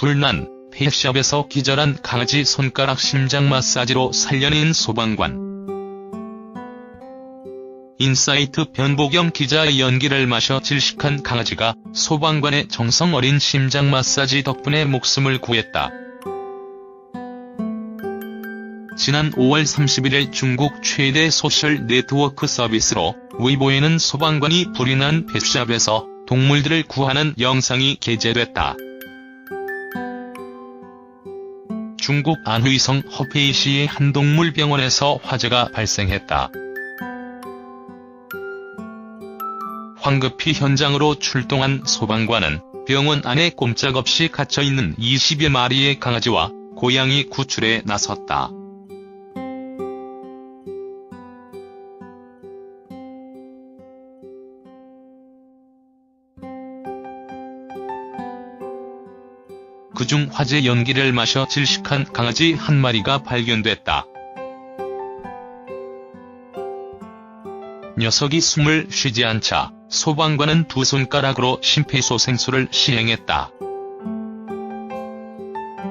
불난 펫샵에서 기절한 강아지 손가락 심장 마사지로 살려낸 소방관. 인사이트 변보경 기자의 연기를 마셔 질식한 강아지가 소방관의 정성 어린 심장 마사지 덕분에 목숨을 구했다. 지난 5월 31일 중국 최대 소셜 네트워크 서비스로 위보에는 소방관이 불이 난 펫샵에서 동물들을 구하는 영상이 게재됐다. 중국 안휘성 허페이시의 한 동물병원에서 화재가 발생했다. 황급히 현장으로 출동한 소방관은 병원 안에 꼼짝없이 갇혀있는 20여 마리의 강아지와 고양이 구출에 나섰다. 그중 화재 연기를 마셔 질식한 강아지 한 마리가 발견됐다. 녀석이 숨을 쉬지 않자 소방관은 두 손가락으로 심폐소생술을 시행했다.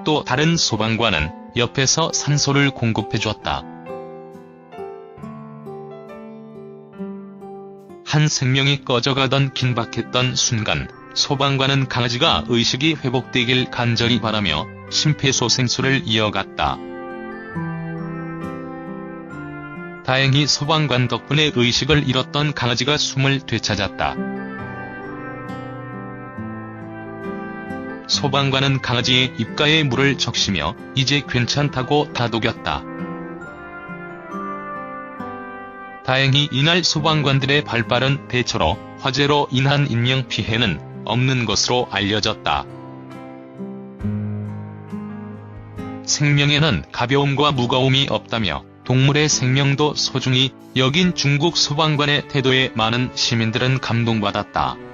또 다른 소방관은 옆에서 산소를 공급해줬다. 한 생명이 꺼져가던 긴박했던 순간 소방관은 강아지가 의식이 회복되길 간절히 바라며 심폐소생술을 이어갔다. 다행히 소방관 덕분에 의식을 잃었던 강아지가 숨을 되찾았다. 소방관은 강아지의 입가에 물을 적시며 이제 괜찮다고 다독였다. 다행히 이날 소방관들의 발빠른 대처로 화재로 인한 인명피해는 없는 것으로 알려졌다. 생명에는 가벼움과 무거움이 없다며 동물의 생명도 소중히 여긴 중국 소방관의 태도에 많은 시민들은 감동받았다.